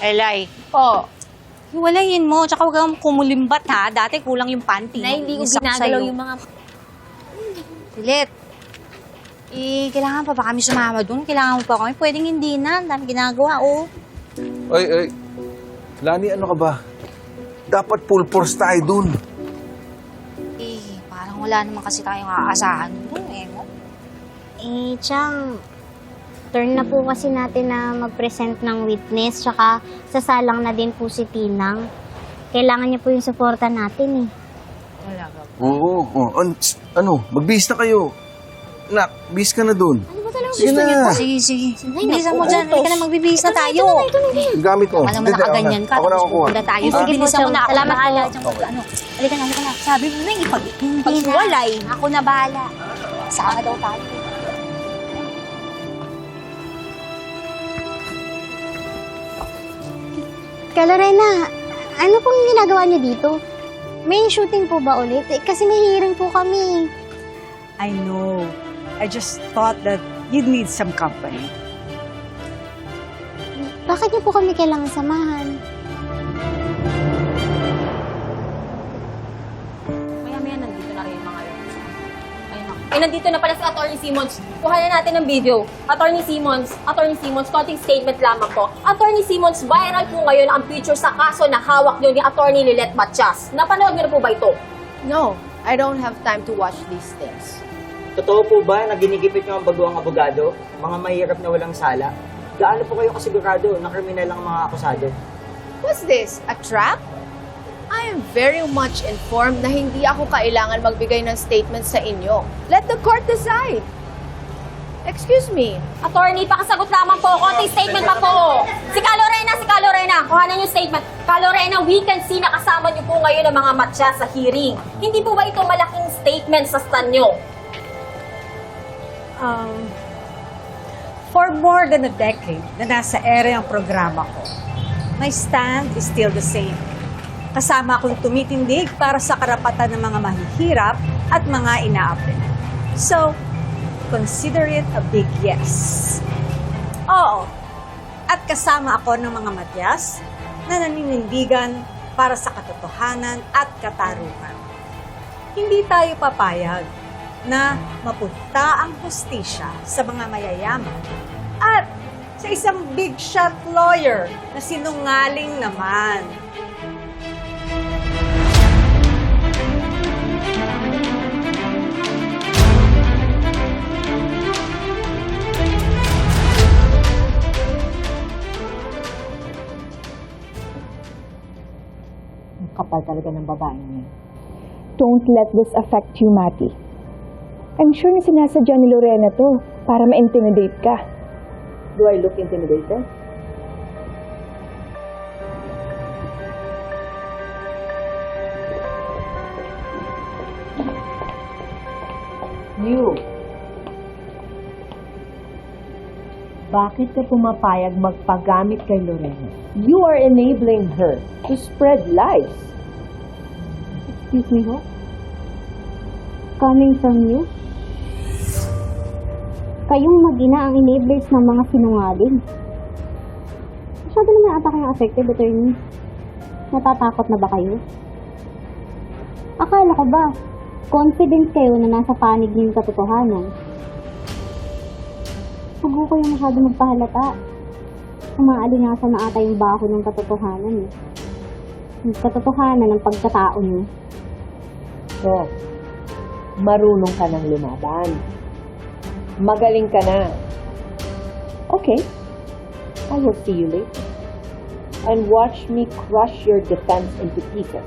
Elay, Po. hiwalayin mo. Tsaka huwag kang kumulimbat ha. Dati kulang yung panty. Na hindi ko Isak ginagalaw sa'yo. yung mga... Pilit. Eh, kailangan pa ba kami sumama doon? Kailangan mo pa kami? Pwedeng hindi na. Ang dami ginagawa, oh. Ay, ay. Lani, ano ka ba? Dapat full force tayo dun. Eh, parang wala naman kasi tayong aasahan doon, eh. Eh, Chang, turn na po kasi natin na mag-present ng witness, tsaka sasalang na din po si Tinang. Kailangan niya po yung suporta natin eh. Oo, oo. An- tss, ano, magbihis na kayo. Nak, bihis ka na dun. Ano ba talagang Sige gusto niyo na. po? Sige, sige. Ay, Bilisan mo dyan. Halika na, magbibihis na tayo. Yung gamit ko. Alam mo Hindi, na ako na. kaganyan ka. Ako na tapos kukuha. pupunta tayo. Ah. Sige po, Bilisan mo Chong. na. Ako Salamat na bahala. ano. Halika na, halika na. Sabi mo na, ipag paghiwalay. Ako na bahala. Saka daw tayo. Kalorena, ano pong ginagawa niyo dito? May shooting po ba ulit? Eh, kasi may hearing po kami. I know. I just thought that you'd need some company. Bakit niyo po kami kailangan samahan? Eh, nandito na pala si Attorney Simmons. Kuhanan natin ng video. Attorney Simmons, Attorney Simmons, konting statement lamang po. Attorney Simmons, viral po ngayon ang picture sa kaso na hawak niyo ni Attorney Lilet Matias. Napanood niyo na po ba ito? No, I don't have time to watch these things. Totoo po ba na ginigipit nyo ang baguang abogado? Mga mahirap na walang sala? Gaano po kayo kasigurado na kriminal ang mga akusado? What's this? A trap? I am very much informed na hindi ako kailangan magbigay ng statement sa inyo. Let the court decide. Excuse me. Attorney, pakasagot lamang po. Konting statement pa po. Si Calorena, si Calorena. Kuhanan yung statement. Calorena, we can see na kasama niyo po ngayon ang mga matcha sa hearing. Hindi po ba ito malaking statement sa stand niyo? Um, for more than a decade na nasa ere ang programa ko, my stand is still the same. Kasama akong tumitindig para sa karapatan ng mga mahihirap at mga inaapi. So, consider it a big yes. Oo. At kasama ako ng mga matyas na naninindigan para sa katotohanan at katarungan. Hindi tayo papayag na mapunta ang hustisya sa mga mayayaman at sa isang big shot lawyer na sinungaling naman. Kapal talaga ng babae niya. Don't let this affect you, Mati. I'm sure na sinasadya ni Lorena to para ma-intimidate ka. Do I look intimidated? You. Bakit ka pumapayag magpagamit kay Lorena? You are enabling her to spread lies. Excuse me ho? Coming from you? Kayong mag-ina ang enablers ng mga sinungaling. Masyado naman ata kayong affected, attorney. Natatakot na ba kayo? Akala ko ba, confident kayo na nasa panig yung katotohanan? Huwag ko kayo masyado magpahalata. Umaalingasan na ata yung baho ng katotohanan eh. Yung katotohanan ng pagkatao niyo. So, marunong ka ng lumaban. Magaling ka na. Okay. I will see you later. And watch me crush your defense into pieces.